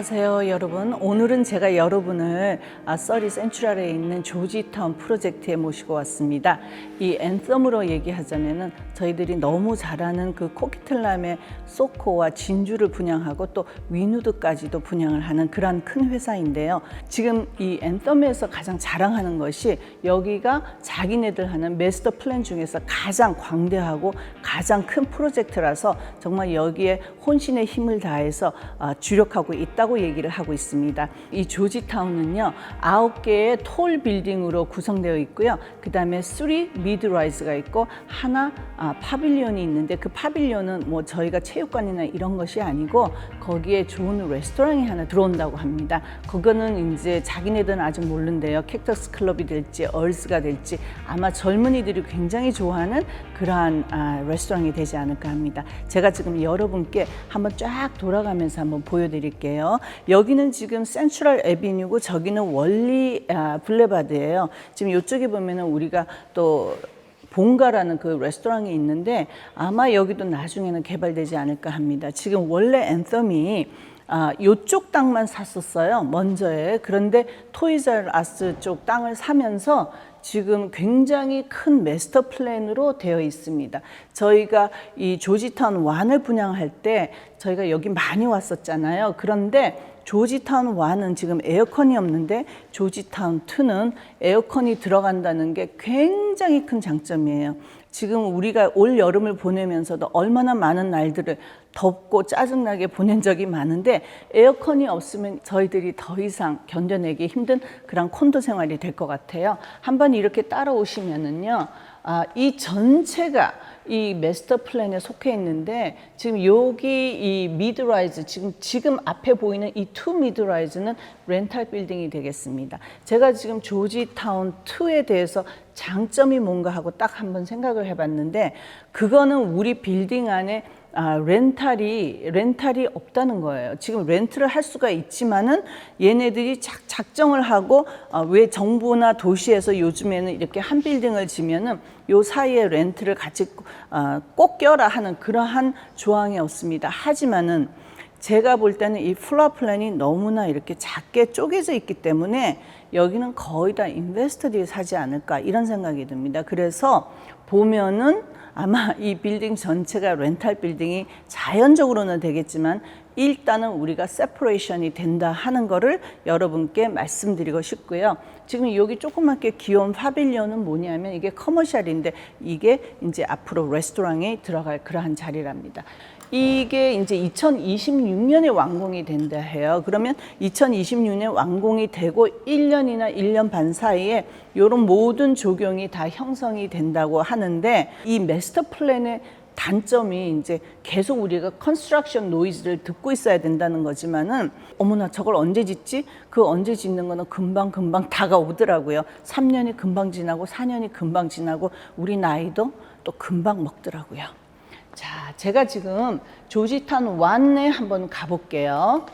안녕하세요 여러분. 오늘은 제가 여러분을 아, 써리 센츄럴에 있는 조지타운 프로젝트에 모시고 왔습니다. 이 앤썸으로 얘기하자면 은 저희들이 너무 잘하는 그 코키틀람의 소코와 진주를 분양하고 또 위누드까지도 분양을 하는 그런 큰 회사인데요. 지금 이 앤썸에서 가장 자랑하는 것이 여기가 자기네들 하는 마스터 플랜 중에서 가장 광대하고 가장 큰 프로젝트라서 정말 여기에 혼신의 힘을 다해서 아, 주력하고 있다고 얘기를 하고 있습니다. 이 조지타운은요 아홉 개의 톨 빌딩으로 구성되어 있고요. 그 다음에 쓰리 미드라이즈가 있고 하나 아, 파빌리온이 있는데 그 파빌리온은 뭐 저희가 체육관이나 이런 것이 아니고 거기에 좋은 레스토랑이 하나 들어온다고 합니다. 그거는 이제 자기네들은 아직 모르는데요. 캡터스 클럽이 될지 얼스가 될지 아마 젊은이들이 굉장히 좋아하는 그러한 아, 레스토랑이 되지 않을까 합니다. 제가 지금 여러분께 한번 쫙 돌아가면서 한번 보여드릴게요. 여기는 지금 센트럴 에비뉴고 저기는 월리 아, 블레바드예요. 지금 이쪽에 보면은 우리가 또 본가라는 그 레스토랑이 있는데 아마 여기도 나중에는 개발되지 않을까 합니다. 지금 원래 앤썸이 아, 요쪽 땅만 샀었어요. 먼저에. 그런데 토이저 아스 쪽 땅을 사면서 지금 굉장히 큰 마스터 플랜으로 되어 있습니다. 저희가 이 조지타운 완을 분양할 때 저희가 여기 많이 왔었잖아요. 그런데 조지타운 1은 지금 에어컨이 없는데 조지타운 2는 에어컨이 들어간다는 게 굉장히 큰 장점이에요. 지금 우리가 올 여름을 보내면서도 얼마나 많은 날들을 덥고 짜증나게 보낸 적이 많은데 에어컨이 없으면 저희들이 더 이상 견뎌내기 힘든 그런 콘도 생활이 될 것 같아요. 한번 이렇게 따라오시면은요. 아, 이 전체가 이 마스터 플랜에 속해 있는데 지금 여기 이 미드라이즈 지금 지금 앞에 보이는 이 투 미드라이즈는 렌탈 빌딩이 되겠습니다. 제가 지금 조지타운 2에 대해서 장점이 뭔가 하고 딱 한번 생각을 해봤는데 그거는 우리 빌딩 안에 아, 렌탈이 렌탈이 없다는 거예요. 지금 렌트를 할 수가 있지만은 얘네들이 작, 작정을 하고 아, 왜 정부나 도시에서 요즘에는 이렇게 한 빌딩을 지면은 요 사이에 렌트를 같이 아, 꼭 껴라 하는 그러한 조항이 없습니다. 하지만은 제가 볼 때는 이 플라 플랜이 너무나 이렇게 작게 쪼개져 있기 때문에 여기는 거의 다 인베스터들이 사지 않을까 이런 생각이 듭니다. 그래서 보면은 아마 이 빌딩 전체가 렌탈 빌딩이 자연적으로는 되겠지만 일단은 우리가 세퍼레이션이 된다 하는 거를 여러분께 말씀드리고 싶고요. 지금 여기 조그맣게 귀여운 파빌리온은 뭐냐면 이게 커머셜인데 이게 이제 앞으로 레스토랑에 들어갈 그러한 자리랍니다. 이게 이제 2026년에 완공이 된다 해요. 그러면 2026년 완공이 되고 1년이나 1년 반 사이에 이런 모든 조경이 다 형성이 된다고 하는데 이 마스터 플랜의 단점이 이제 계속 우리가 컨스트럭션 노이즈를 듣고 있어야 된다는 거지만은 어머나 저걸 언제 짓지? 그 언제 짓는 거는 금방 금방 다가오더라고요. 3년이 금방 지나고 4년이 금방 지나고 우리 나이도 또 금방 먹더라고요. 자, 제가 지금 조지탄 완에 한번 가볼게요.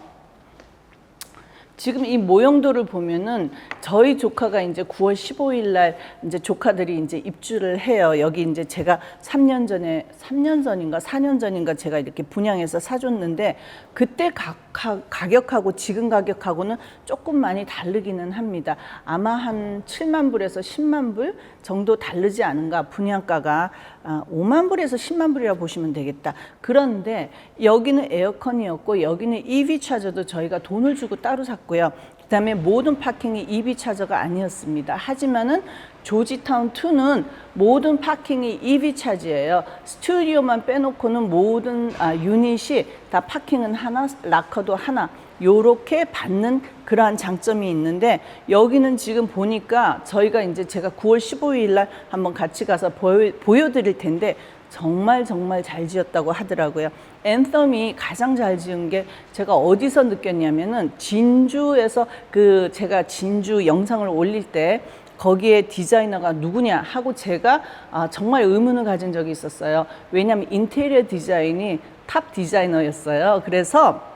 지금 이 모형도를 보면은 저희 조카가 이제 9월 15일 날 이제 조카들이 이제 입주를 해요. 여기 이제 제가 3년 전에 3년 전인가 4년 전인가 제가 이렇게 분양해서 사줬는데 그때 가, 가, 가격하고 지금 가격하고는 조금 많이 다르기는 합니다. 아마 한 7만 불에서 10만 불 정도 다르지 않은가 분양가가 아, 5만 불에서 10만 불이라 보시면 되겠다. 그런데 여기는 에어컨이었고 여기는 EV 차저도 저희가 돈을 주고 따로 샀고요. 그다음에 모든 파킹이 EV 차저가 아니었습니다. 하지만은 조지타운 2는 모든 파킹이 EV 차지예요. 스튜디오만 빼놓고는 모든 아, 유닛이 다 파킹은 하나, 락커도 하나. 요렇게 받는 그러한 장점이 있는데 여기는 지금 보니까 저희가 이제 제가 9월 15일 날 한번 같이 가서 보여, 보여드릴 텐데 정말 정말 잘 지었다고 하더라고요. 앤썸이 가장 잘 지은 게 제가 어디서 느꼈냐면은 진주에서 그 제가 진주 영상을 올릴 때 거기에 디자이너가 누구냐 하고 제가 아, 정말 의문을 가진 적이 있었어요. 왜냐하면 인테리어 디자인이 탑 디자이너였어요. 그래서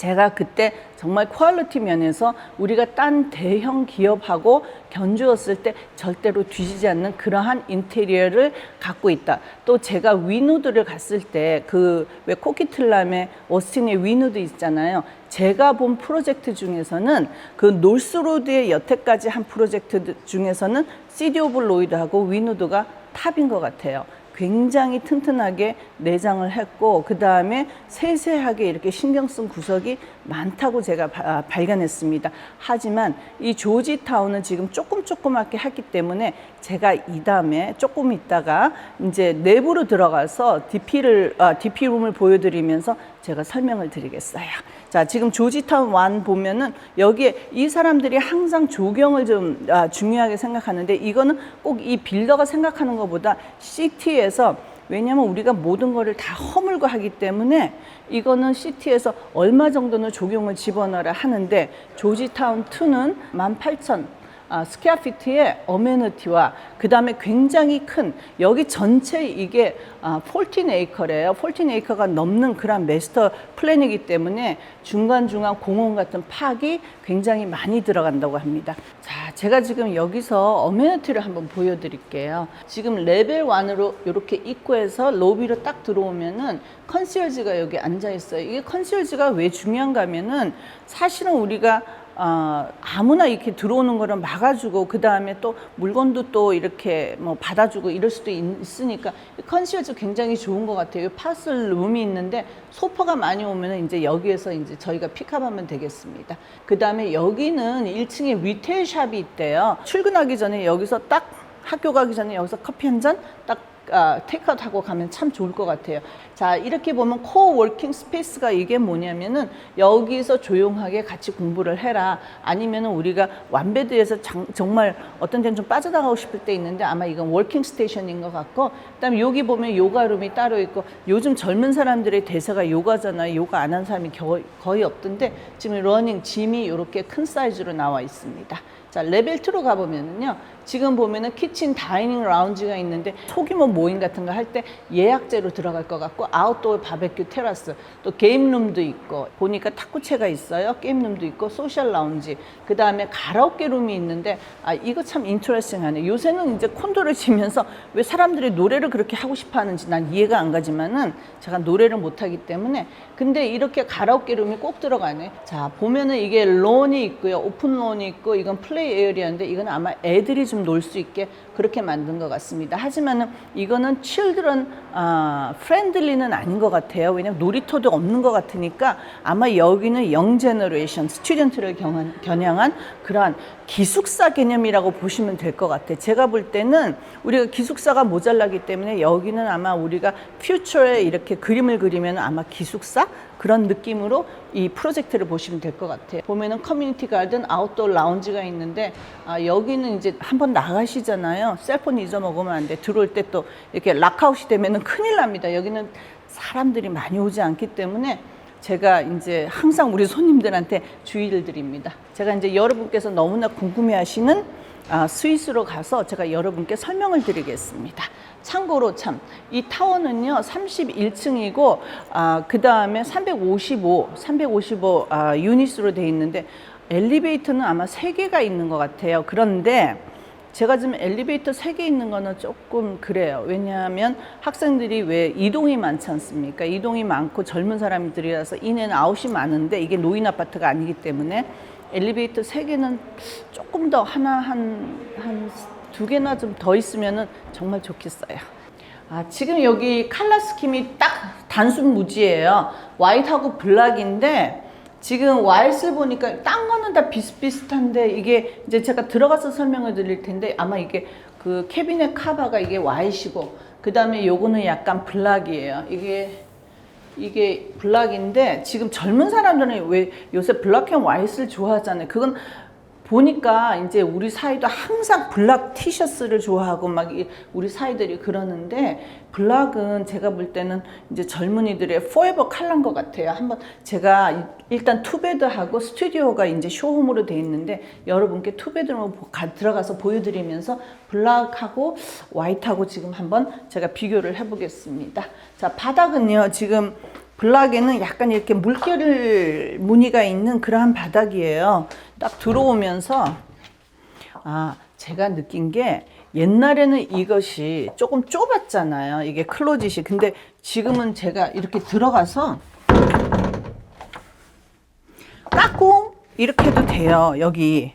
제가 그때 정말 퀄리티 면에서 우리가 딴 대형 기업하고 견주었을 때 절대로 뒤지지 않는 그러한 인테리어를 갖고 있다. 또 제가 위누드를 갔을 때 그 왜 코키틀람의 오스틴의 위누드 있잖아요. 제가 본 프로젝트 중에서는 그 놀스로드의 여태까지 한 프로젝트 중에서는 시디 오브 로이드하고 위누드가 탑인 것 같아요. 굉장히 튼튼하게 내장을 했고 그 다음에 세세하게 이렇게 신경 쓴 구석이 많다고 제가 바- 아, 발견했습니다. 하지만 이 조지타운은 지금 조금 조그맣게 했기 때문에 제가 이 다음에 조금 있다가 이제 내부로 들어가서 DP를 아, DP 룸을 보여드리면서 제가 설명을 드리겠어요. 자, 지금 조지타운 완 보면은 여기에 이 사람들이 항상 조경을 좀 아, 중요하게 생각하는데 이거는 꼭 이 빌더가 생각하는 것보다 시티에서 왜냐하면 우리가 모든 거를 다 허물고 하기 때문에 이거는 시티에서 얼마 정도는 조경을 집어넣으라 하는데 조지타운 2는 18,000 아, 스퀘어피트의 어메니티와 그 다음에 굉장히 큰 여기 전체 이게 아, 14에이커래요. 14에이커가 넘는 그런 메스터 플랜이기 때문에 중간중간 공원 같은 파악이 굉장히 많이 들어간다고 합니다. 자, 제가 지금 여기서 어메니티를 한번 보여드릴게요. 지금 레벨 1으로 이렇게 입구에서 로비로 딱 들어오면은 컨시얼지가 여기 앉아 있어요. 이게 컨시얼지가 왜 중요한가 하면은 사실은 우리가 어, 아무나 이렇게 들어오는 거를 막아주고 그 다음에 또 물건도 또 이렇게 뭐 받아주고 이럴 수도 있, 있으니까 컨시어즈 굉장히 좋은 것 같아요. 파슬 룸이 있는데 소파가 많이 오면은 이제 여기에서 이제 저희가 픽업하면 되겠습니다. 그 다음에 여기는 1층에 리테일 샵이 있대요. 출근하기 전에 여기서 딱 학교 가기 전에 여기서 커피 한 잔 딱 아, 테이크아웃 하고 가면 참 좋을 것 같아요. 자, 이렇게 보면 코어 워킹 스페이스가 이게 뭐냐면은 여기서 조용하게 같이 공부를 해라. 아니면은 우리가 완베드에서 장- 정말 어떤 데는 좀 빠져나가고 싶을 때 있는데 아마 이건 워킹 스테이션인 것 같고 그다음에 여기 보면 요가룸이 따로 있고 요즘 젊은 사람들의 대세가 요가잖아요. 요가 안 한 사람이 겨- 거의 없던데 지금 러닝 짐이 이렇게 큰 사이즈로 나와 있습니다. 자, 레벨 2로 가보면은요. 지금 보면은 키친 다이닝 라운지가 있는데 소규모 모임 같은 거 할 때 예약제로 들어갈 것 같고 아웃도어 바베큐 테라스 또 게임룸도 있고 보니까 탁구채가 있어요. 게임룸도 있고 소셜 라운지 그 다음에 가라오케 룸이 있는데 아 이거 참 인터레스팅하네. 요새는 이제 콘도를 치면서 왜 사람들이 노래를 그렇게 하고 싶어 하는지 난 이해가 안 가지만은 제가 노래를 못 하기 때문에 근데 이렇게 가라오케 룸이 꼭 들어가네. 자 보면은 이게 론이 있고요. 오픈 론이 있고 이건 플레이 에어리아인데 이건 아마 애들이 좀놀 수 있게 그렇게 만든 것 같습니다. 하지만은 이거는 children 아, 프렌들리는 아닌 것 같아요. 왜냐면 놀이터도 없는 것 같으니까 아마 여기는 영 제너레이션 스튜던트를 겨냥한 그러한 기숙사 개념이라고 보시면 될 것 같아요. 제가 볼 때는 우리가 기숙사가 모자라기 때문에 여기는 아마 우리가 퓨처에 이렇게 그림을 그리면 아마 기숙사 그런 느낌으로 이 프로젝트를 보시면 될 것 같아요. 보면은 커뮤니티 가든 아웃도어 라운지가 있는데 아, 여기는 이제 한번 나가시잖아요. 셀폰 잊어먹으면 안 돼. 들어올 때 또 이렇게 락아웃이 되면은 큰일 납니다. 여기는 사람들이 많이 오지 않기 때문에 제가 이제 항상 우리 손님들한테 주의를 드립니다. 제가 이제 여러분께서 너무나 궁금해 하시는 아, 스위스로 가서 제가 여러분께 설명을 드리겠습니다. 참고로 참, 이 타워는요, 31층이고, 아, 그 다음에 355, 355 아, 유닛으로 돼 있는데, 엘리베이터는 아마 3개가 있는 것 같아요. 그런데, 제가 지금 엘리베이터 세개 있는 거는 조금 그래요. 왜냐하면 학생들이 왜 이동이 많지 않습니까? 이동이 많고 젊은 사람들이라서 인앤 아웃이 많은데 이게 노인 아파트가 아니기 때문에 엘리베이터 세 개는 조금 더 하나 한 한 두 개나 좀 더 있으면은 정말 좋겠어요. 아, 지금 여기 칼라 스킴이 딱 단순 무지예요. 화이트하고 블랙인데 지금 와이스를 보니까 딴 거는 다 비슷비슷한데 이게 이제 제가 들어가서 설명을 드릴 텐데 아마 이게 그 캐비넷 카바가 이게 와이시고 그 다음에 요거는 약간 블락이에요. 이게 이게 블락인데 지금 젊은 사람들은 왜 요새 블락 앤 화이트를 좋아하잖아요. 그건 보니까 이제 우리 사이도 항상 블락 티셔츠를 좋아하고 막 이- 우리 사이들이 그러는데 블락은 제가 볼 때는 이제 젊은이들의 포에버 칼라인 것 같아요. 한번 제가 이- 일단 투베드하고 스튜디오가 이제 쇼홈으로 돼 있는데 여러분께 투베드로 들어가서 보여드리면서 블락하고 화이트하고 지금 한번 제가 비교를 해보겠습니다. 자 바닥은요 지금 블락에는 약간 이렇게 물결 무늬가 있는 그러한 바닥이에요. 딱 들어오면서 아 제가 느낀 게 옛날에는 이것이 조금 좁았잖아요. 이게 클로짓이. 근데 지금은 제가 이렇게 들어가서 깎고 이렇게 해도 돼요. 여기.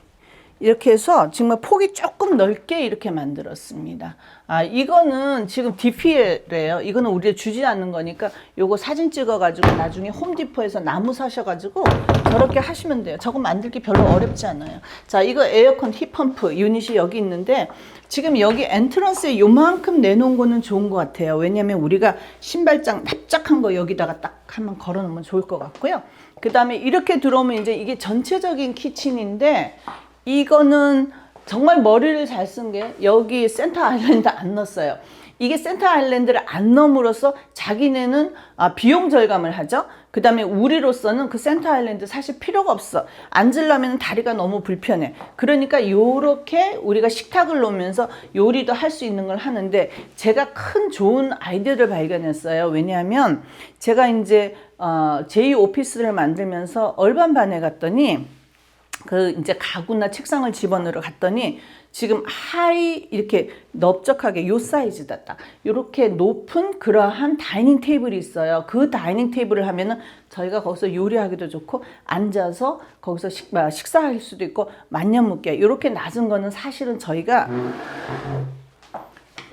이렇게 해서 정말 폭이 조금 넓게 이렇게 만들었습니다. 아, 이거는 지금 DPL이에요. 이거는 우리가 주지 않는 거니까 요거 사진 찍어가지고 나중에 홈디포에서 나무 사셔가지고 저렇게 하시면 돼요. 저거 만들기 별로 어렵지 않아요. 자, 이거 에어컨 힙펌프 유닛이 여기 있는데 지금 여기 엔트런스에 요만큼 내놓은 거는 좋은 것 같아요. 왜냐면 우리가 신발장 납작한 거 여기다가 딱 한번 걸어 놓으면 좋을 것 같고요. 그 다음에 이렇게 들어오면 이제 이게 전체적인 키친인데 이거는 정말 머리를 잘 쓴 게 여기 센터 아일랜드 안 넣었어요. 이게 센터 아일랜드를 안 넣음으로써 자기네는 아, 비용 절감을 하죠. 그 다음에 우리로서는 그 센터 아일랜드 사실 필요가 없어. 앉으려면 다리가 너무 불편해. 그러니까 요렇게 우리가 식탁을 놓으면서 요리도 할 수 있는 걸 하는데 제가 큰 좋은 아이디어를 발견했어요. 왜냐하면 제가 이제 어, 제2 오피스를 만들면서 얼반반에 갔더니 그 이제 가구나 책상을 집어넣으러 갔더니 지금 하이 이렇게 넓적하게 요 사이즈다 딱 이렇게 높은 그러한 다이닝 테이블이 있어요. 그 다이닝 테이블을 하면은 저희가 거기서 요리하기도 좋고 앉아서 거기서 식, 뭐, 식사할 수도 있고 만년묵게 이렇게 낮은 거는 사실은 저희가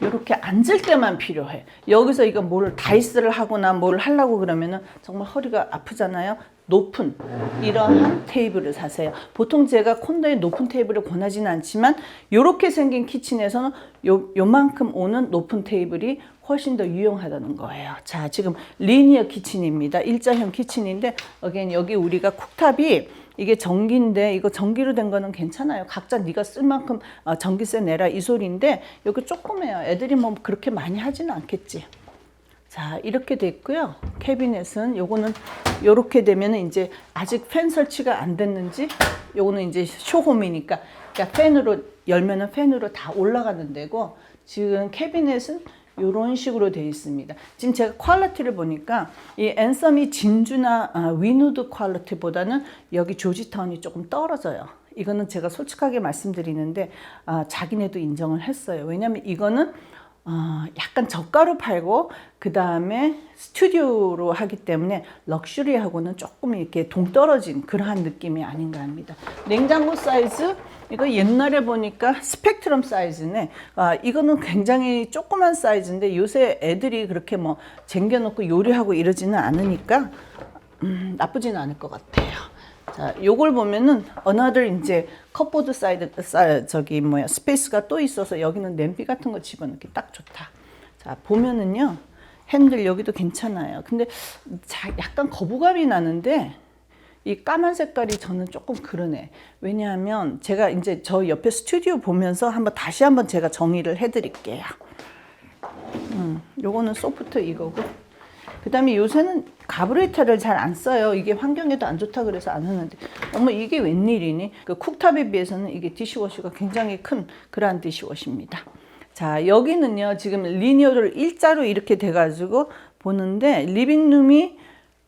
이렇게 앉을 때만 필요해. 여기서 이거 뭘 다이스를 하거나 뭘 하려고 그러면은 정말 허리가 아프잖아요. 높은 이러한 테이블을 사세요. 보통 제가 콘도에 높은 테이블을 권하지는 않지만 이렇게 생긴 키친에서는 요, 요만큼 오는 높은 테이블이 훨씬 더 유용하다는 거예요. 자, 지금 리니어 키친입니다. 일자형 키친인데 여기 여기 우리가 쿡탑이 이게 전기인데 이거 전기로 된 거는 괜찮아요. 각자 네가 쓸 만큼 어, 전기세 내라 이 소리인데 여기 조그매요. 애들이 뭐 그렇게 많이 하지는 않겠지. 자 이렇게 됐고요. 캐비넷은 요거는 요렇게 되면은 이제 아직 팬 설치가 안 됐는지 요거는 이제 쇼홈이니까 그러니까 팬으로 열면은 팬으로 다 올라가는 데고 지금 캐비넷은 이런 식으로 되어 있습니다. 지금 제가 퀄리티를 보니까 이 앤썸이 진주나 아, 위누드 퀄리티보다는 여기 조지타운이 조금 떨어져요. 이거는 제가 솔직하게 말씀드리는데 아, 자기네도 인정을 했어요. 왜냐하면 이거는 어, 약간 저가로 팔고 그 다음에 스튜디오로 하기 때문에 럭셔리하고는 조금 이렇게 동떨어진 그러한 느낌이 아닌가 합니다. 냉장고 사이즈 이거 옛날에 보니까 스펙트럼 사이즈네. 아, 이거는 굉장히 조그만 사이즈인데 요새 애들이 그렇게 뭐 쟁겨놓고 요리하고 이러지는 않으니까 음, 나쁘지는 않을 것 같아요. 자, 요걸 보면은 another 이제 컵보드 사이드 사, 저기 뭐야 스페이스가 또 있어서 여기는 냄비 같은 거 집어넣기 딱 좋다. 자, 보면은요. 핸들 여기도 괜찮아요. 근데 자, 약간 거부감이 나는데 이 까만 색깔이 저는 조금 그러네. 왜냐하면 제가 이제 저 옆에 스튜디오 보면서 한번 다시 한번 제가 정리를 해드릴게요. 음, 요거는 소프트 이거고. 그 다음에 요새는 가브레타를 잘 안 써요. 이게 환경에도 안 좋다 그래서 안 하는데. 어머, 이게 웬일이니? 그 쿡탑에 비해서는 이게 디시워시가 굉장히 큰 그러한 디시워시입니다. 자, 여기는요, 지금 리니어를 일자로 이렇게 돼가지고 보는데, 리빙룸이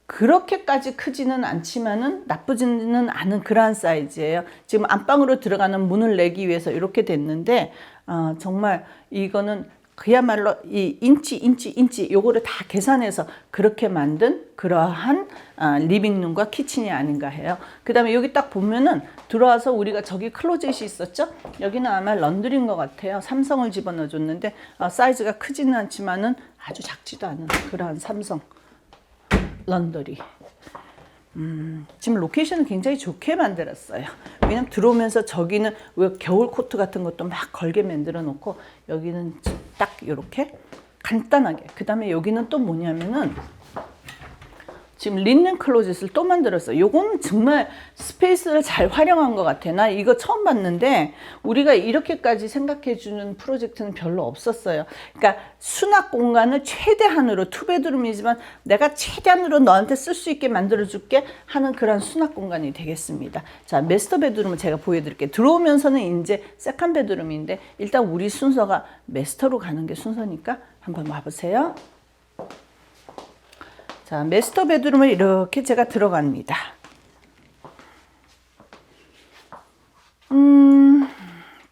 그렇게까지 크지는 않지만은 나쁘지는 않은 그러한 사이즈예요. 지금 안방으로 들어가는 문을 내기 위해서 이렇게 됐는데, 어, 정말 이거는 그야말로 이 인치, 인치, 인치 요거를 다 계산해서 그렇게 만든 그러한 아, 리빙룸과 키친이 아닌가 해요. 그 다음에 여기 딱 보면은 들어와서 우리가 저기 클로젯이 있었죠? 여기는 아마 런드리인 것 같아요. 삼성을 집어넣어 줬는데 아, 사이즈가 크지는 않지만은 아주 작지도 않은 그러한 삼성 런더리. 음, 지금 로케이션을 굉장히 좋게 만들었어요. 왜냐면 들어오면서 저기는 왜 겨울 코트 같은 것도 막 걸게 만들어 놓고 여기는 딱 이렇게 간단하게. 그 다음에 여기는 또 뭐냐면은 지금 린넨 클로젯을 또 만들었어요. 요거는 정말 스페이스를 잘 활용한 것 같아. 나 이거 처음 봤는데 우리가 이렇게까지 생각해 주는 프로젝트는 별로 없었어요. 그러니까 수납 공간을 최대한으로 투베드룸이지만 내가 최대한으로 너한테 쓸 수 있게 만들어 줄게 하는 그런 수납 공간이 되겠습니다. 자, 메스터 베드룸을 제가 보여드릴게요. 들어오면서는 이제 세컨 베드룸인데 일단 우리 순서가 메스터로 가는 게 순서니까 한번 와보세요. 자, 자, 메스터 베드룸을 이렇게 제가 들어갑니다. 음,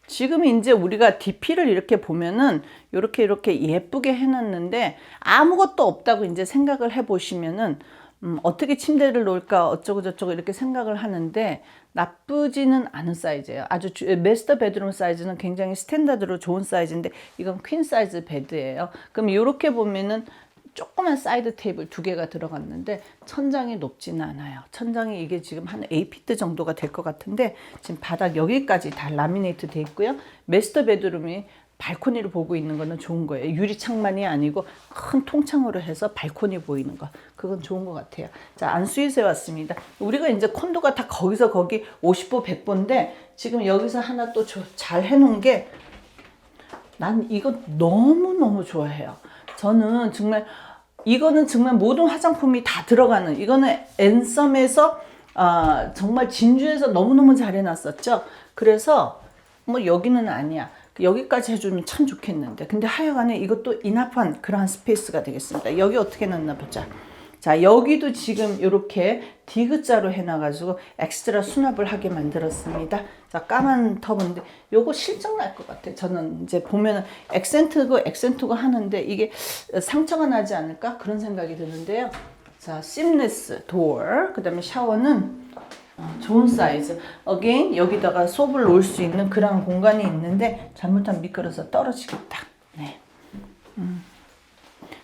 지금 이제 우리가 DP를 이렇게 보면은 이렇게 이렇게 예쁘게 해놨는데 아무것도 없다고 이제 생각을 해보시면은 음, 어떻게 침대를 놓을까 어쩌고 저쩌고 이렇게 생각을 하는데 나쁘지는 않은 사이즈예요. 아주 주, 메스터 베드룸 사이즈는 굉장히 스탠다드로 좋은 사이즈인데 이건 퀸 사이즈 베드예요. 그럼 이렇게 보면은 조그만 사이드 테이블 두 개가 들어갔는데 천장이 높지는 않아요. 천장이 이게 지금 한 8피트 정도가 될 것 같은데 지금 바닥 여기까지 다 라미네이트 돼 있고요. 메스터 베드룸이 발코니를 보고 있는 거는 좋은 거예요. 유리 창만이 아니고 큰 통창으로 해서 발코니 보이는 거. 그건 좋은 것 같아요. 자, 안수윗에 왔습니다. 우리가 이제 콘도가 다 거기서 거기 50보 100보인데 지금 여기서 하나 또 잘 해놓은 게 난 이거 너무너무 좋아해요. 저는 정말 이거는 정말 모든 화장품이 다 들어가는 이거는 앤썸에서 아, 정말 진주에서 너무너무 잘 해놨었죠. 그래서 뭐 여기는 아니야. 여기까지 해주면 참 좋겠는데. 근데 하여간에 이것도 인합한 그러한 스페이스가 되겠습니다. 여기 어떻게 놨나 보자. 자, 여기도 지금 이렇게 디귿자로 해놔가지고 엑스트라 수납을 하게 만들었습니다. 자, 까만 터브인데 요거 실증 날것 같아요. 저는 이제 보면은 액센트고 액센트고 하는데 이게 상처가 나지 않을까 그런 생각이 드는데요. 자, 심레스 도어, 그 다음에 샤워는 어, 좋은 사이즈. 어게인 여기다가 수업을 놓을 수 있는 그런 공간이 있는데 잘못하면 미끄러서 떨어지겠다. 네. 음.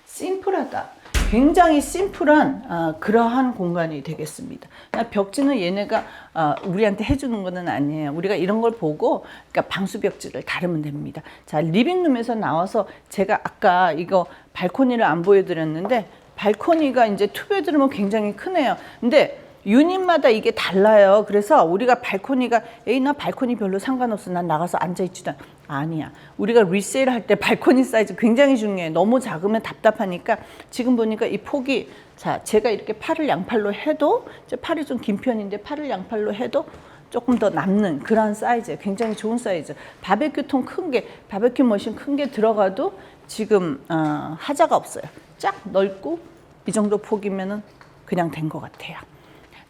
심플하다. 굉장히 심플한 아, 그러한 공간이 되겠습니다. 벽지는 얘네가 아, 우리한테 해주는 것은 아니에요. 우리가 이런 걸 보고 그러니까 방수 벽지를 다루면 됩니다. 자 리빙룸에서 나와서 제가 아까 이거 발코니를 안 보여드렸는데 발코니가 이제 투베드룸은 굉장히 크네요. 근데 유닛마다 이게 달라요. 그래서 우리가 발코니가 에이 나 발코니 별로 상관없어. 난 나가서 앉아 있지도 않. 아 니야. 우리가 리세일 할 때 발코니 사이즈 굉장히 중요해. 너무 작으면 답답하니까 지금 보니까 이 폭이 자 제가 이렇게 팔을 양팔로 해도 제 팔이 좀 긴 편인데 팔을 양팔로 해도 조금 더 남는 그런 사이즈 굉장히 좋은 사이즈 바베큐 통 큰 게 바베큐 머신 큰 게 들어가도 지금 어, 하자가 없어요 쫙 넓고 이 정도 폭이면은 그냥 된 것 같아요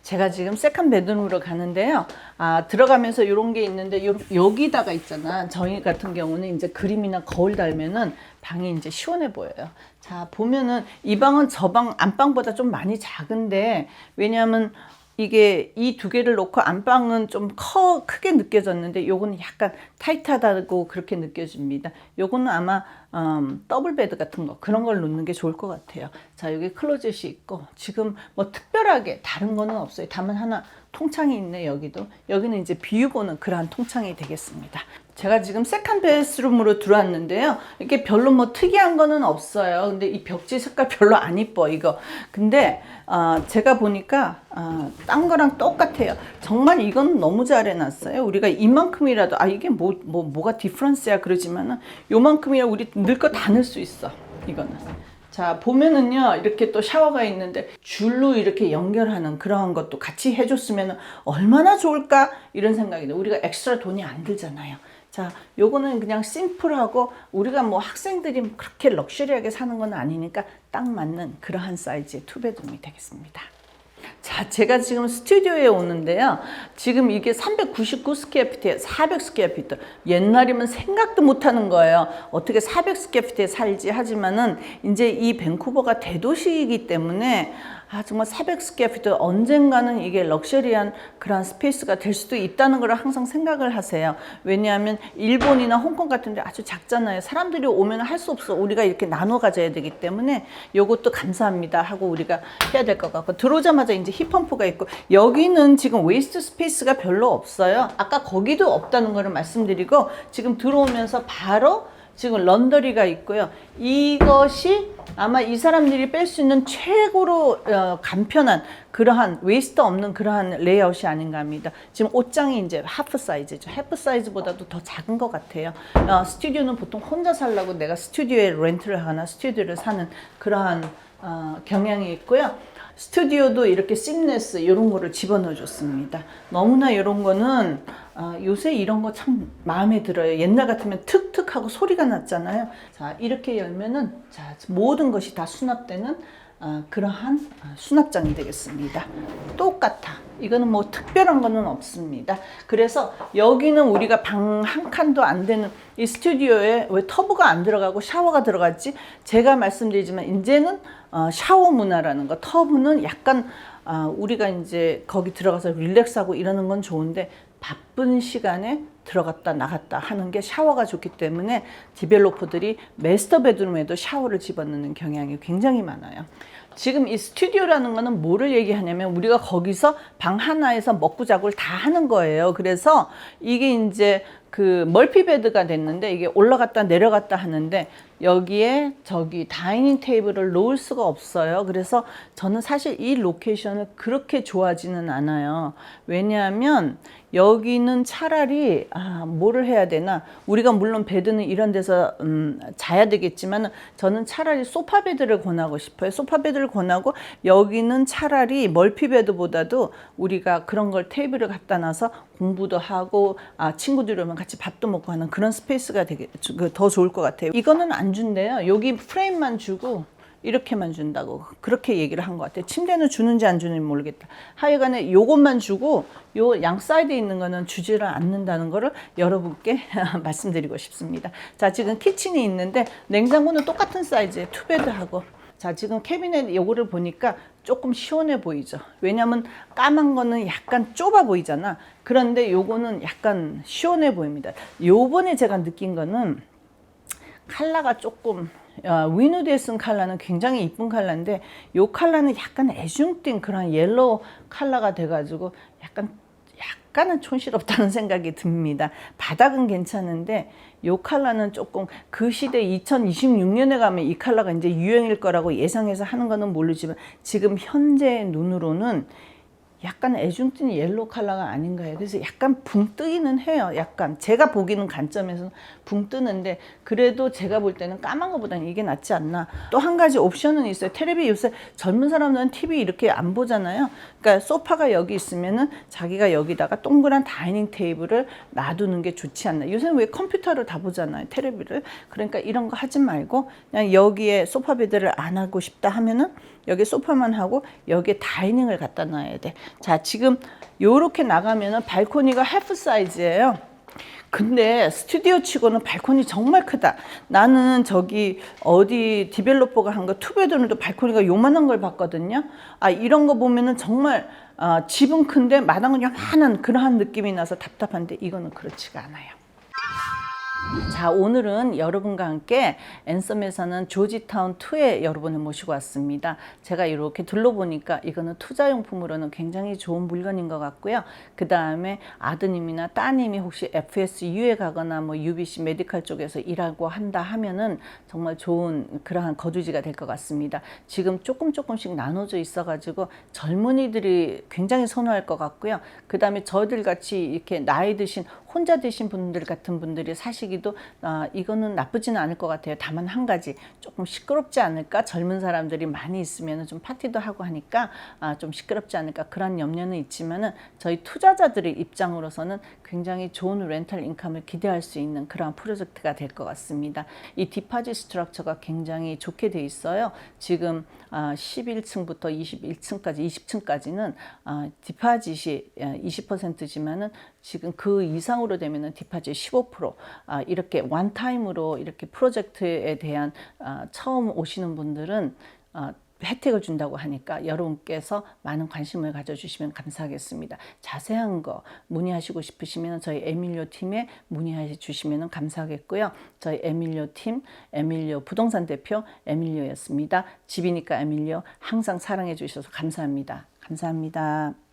제가 지금 세컨 베드룸으로 가는데요. 아, 들어가면서 이런 게 있는데 요, 여기다가 있잖아. 저희 같은 경우는 이제 그림이나 거울 달면은 방이 이제 시원해 보여요. 자, 보면은 이 방은 저 방 안방보다 좀 많이 작은데 왜냐하면 이게 이 두 개를 놓고 안방은 좀 커, 크게 느껴졌는데 요거는 약간 타이트하다고 그렇게 느껴집니다. 요거는 아마 음, 더블 베드 같은 거 그런 걸 놓는 게 좋을 것 같아요. 자 여기 클로젯이 있고 지금 뭐 특별하게 다른 거는 없어요. 다만 하나 통창이 있네 여기도 여기는 이제 비유 보는 그러한 통창이 되겠습니다. 제가 지금 세컨 베스룸으로 들어왔는데요. 이게 별로 뭐 특이한 거는 없어요. 근데 이 벽지 색깔 별로 안 이뻐 이거. 근데 어, 제가 보니까 어, 딴 거랑 똑같아요. 정말 이건 너무 잘 해놨어요. 우리가 이만큼이라도 아 이게 뭐 뭐 뭐, 가 디프런스야 그러지만은 요만큼이야 우리 넣을 거 다 넣을 수 있어. 이거는. 자 보면은요 이렇게 또 샤워가 있는데 줄로 이렇게 연결하는 그러한 것도 같이 해줬으면 얼마나 좋을까 이런 생각이 돼 우리가 엑스트라 돈이 안 들잖아요 자 요거는 그냥 심플하고 우리가 뭐 학생들이 그렇게 럭셔리하게 사는 건 아니니까 딱 맞는 그러한 사이즈의 투베드룸이 되겠습니다 자, 제가 지금 스튜디오에 오는데요. 지금 이게 399 스퀘어 피트에 400 스퀘어 피트. 옛날이면 생각도 못 하는 거예요. 어떻게 400 스퀘어 피트에 살지 하지만은 이제 이 밴쿠버가 대도시이기 때문에 아, 정말 400 스퀘어피트 언젠가는 이게 럭셔리한 그런 스페이스가 될 수도 있다는 걸 항상 생각을 하세요. 왜냐하면 일본이나 홍콩 같은 데 아주 작잖아요. 사람들이 오면 할 수 없어. 우리가 이렇게 나눠 가져야 되기 때문에 요것도 감사합니다 하고 우리가 해야 될 것 같고 들어오자마자 이제 힙펌프가 있고 여기는 지금 웨이스트 스페이스가 별로 없어요. 아까 거기도 없다는 거를 말씀드리고 지금 들어오면서 바로 지금 런더리가 있고요. 이것이 아마 이 사람들이 뺄 수 있는 최고로 어, 간편한 그러한 웨이스트 없는 그러한 레이아웃이 아닌가 합니다. 지금 옷장이 이제 하프 사이즈죠. 하프 사이즈보다도 더 작은 것 같아요. 어, 스튜디오는 보통 혼자 살라고 내가 스튜디오에 렌트를 하거나 스튜디오를 사는 그러한 어, 경향이 있고요. 스튜디오도 이렇게 심레스 이런 거를 집어넣어 줬습니다. 너무나 이런 거는 아, 요새 이런 거 참 마음에 들어요. 옛날 같으면 툭툭 하고 소리가 났잖아요. 자, 이렇게 열면은 자, 모든 것이 다 수납되는 어, 그러한 어, 수납장이 되겠습니다. 똑같아. 이거는 뭐 특별한 거는 없습니다. 그래서 여기는 우리가 방 한 칸도 안 되는 이 스튜디오에 왜 터브가 안 들어가고 샤워가 들어갔지? 제가 말씀드리지만 이제는 어, 샤워 문화라는 거 터브는 약간 아, 우리가 이제 거기 들어가서 릴렉스하고 이러는 건 좋은데 바쁜 시간에 들어갔다 나갔다 하는 게 샤워가 좋기 때문에 디벨로퍼들이 메스터 베드룸에도 샤워를 집어넣는 경향이 굉장히 많아요. 지금 이 스튜디오라는 거는 뭐를 얘기하냐면 우리가 거기서 방 하나에서 먹고 자고를 다 하는 거예요. 그래서 이게 이제 그 멀티베드가 됐는데 이게 올라갔다 내려갔다 하는데 여기에 저기 다이닝 테이블을 놓을 수가 없어요. 그래서 저는 사실 이 로케이션을 그렇게 좋아하지는 않아요. 왜냐하면 여기는 차라리 아 뭐를 해야 되나 우리가 물론 베드는 이런 데서 음, 자야 되겠지만 저는 차라리 소파 베드를 권하고 싶어요 소파 베드를 권하고 여기는 차라리 멀티 베드보다도 우리가 그런 걸 테이블을 갖다 놔서 공부도 하고 아 친구들 오면 같이 밥도 먹고 하는 그런 스페이스가 되게 그더 좋을 것 같아요 이거는 안 준대요 여기 프레임만 주고 이렇게만 준다고 그렇게 얘기를 한 것 같아요. 침대는 주는지 안 주는지 모르겠다. 하여간에 요것만 주고 요 양 사이드에 있는 거는 주지를 않는다는 거를 여러분께 말씀드리고 싶습니다. 자 지금 키친이 있는데 냉장고는 똑같은 사이즈에 투베드하고 자 지금 캐비넷 요거를 보니까 조금 시원해 보이죠. 왜냐면 까만 거는 약간 좁아 보이잖아. 그런데 요거는 약간 시원해 보입니다. 요번에 제가 느낀 거는 칼라가 조금 어, 위누드에 쓴 칼라는 굉장히 이쁜 칼라인데 요 칼라는 약간 애중띤 그런 옐로우 칼라가 돼가지고 약간 약간은 촌스럽다는 생각이 듭니다. 바닥은 괜찮은데 요 칼라는 조금 그 시대 2026년에 가면 이 칼라가 이제 유행일 거라고 예상해서 하는 거는 모르지만 지금 현재 눈으로는 약간 애중띤 옐로우 컬러가 아닌가요? 그래서 약간 붕 뜨기는 해요. 약간 제가 보기는 관점에서는 붕 뜨는데 그래도 제가 볼 때는 까만 것보다는 이게 낫지 않나. 또 한 가지 옵션은 있어요. 텔레비 요새 젊은 사람들은 TV 이렇게 안 보잖아요. 그러니까 소파가 여기 있으면은 자기가 여기다가 동그란 다이닝 테이블을 놔두는 게 좋지 않나. 요새는 왜 컴퓨터를 다 보잖아요. 텔레비를. 그러니까 이런 거 하지 말고 그냥 여기에 소파 베드를 안 하고 싶다 하면은 여기 소파만 하고 여기에 다이닝을 갖다 놔야 돼. 자, 지금 요렇게 나가면은 발코니가 하프 사이즈예요. 근데 스튜디오 치고는 발코니 정말 크다. 나는 저기 어디 디벨로퍼가 한 거 투베드룸도 발코니가 요만한 걸 봤거든요. 아 이런 거 보면은 정말 어, 집은 큰데 마당은 요만한 그러한 느낌이 나서 답답한데 이거는 그렇지가 않아요. 자, 오늘은 여러분과 함께 앤섬에서는 조지타운 2에 여러분을 모시고 왔습니다. 제가 이렇게 둘러보니까 이거는 투자용품으로는 굉장히 좋은 물건인 것 같고요. 그 다음에 아드님이나 따님이 혹시 FSU에 가거나 뭐 UBC 메디칼 쪽에서 일하고 한다 하면은 정말 좋은 그러한 거주지가 될 것 같습니다. 지금 조금 조금씩 나눠져 있어 가지고 젊은이들이 굉장히 선호할 것 같고요. 그 다음에 저들 같이 이렇게 나이 드신 혼자 드신 분들 같은 분들이 사시기 도 아, 이거는 나쁘지는 않을 것 같아요. 다만 한 가지 조금 시끄럽지 않을까 젊은 사람들이 많이 있으면 좀 파티도 하고 하니까 아, 좀 시끄럽지 않을까 그런 염려는 있지만은 저희 투자자들의 입장으로서는 굉장히 좋은 렌탈 인컴을 기대할 수 있는 그러한 프로젝트가 될 것 같습니다. 이 디파짓 스트럭처가 굉장히 좋게 돼 있어요. 지금 아, 11층부터 21층까지 20층까지는 아, 디파짓이 20%지만은 지금 그 이상으로 되면은 디파짓 15% 아, 이렇게 원타임으로 이렇게 프로젝트에 대한 아, 처음 오시는 분들은 아, 혜택을 준다고 하니까 여러분께서 많은 관심을 가져주시면 감사하겠습니다. 자세한 거 문의하시고 싶으시면 저희 에밀리오 팀에 문의해 주시면 감사하겠고요. 저희 에밀리오 팀, 에밀리오 부동산 대표 에밀리오였습니다. 집이니까 에밀리오 항상 사랑해 주셔서 감사합니다. 감사합니다.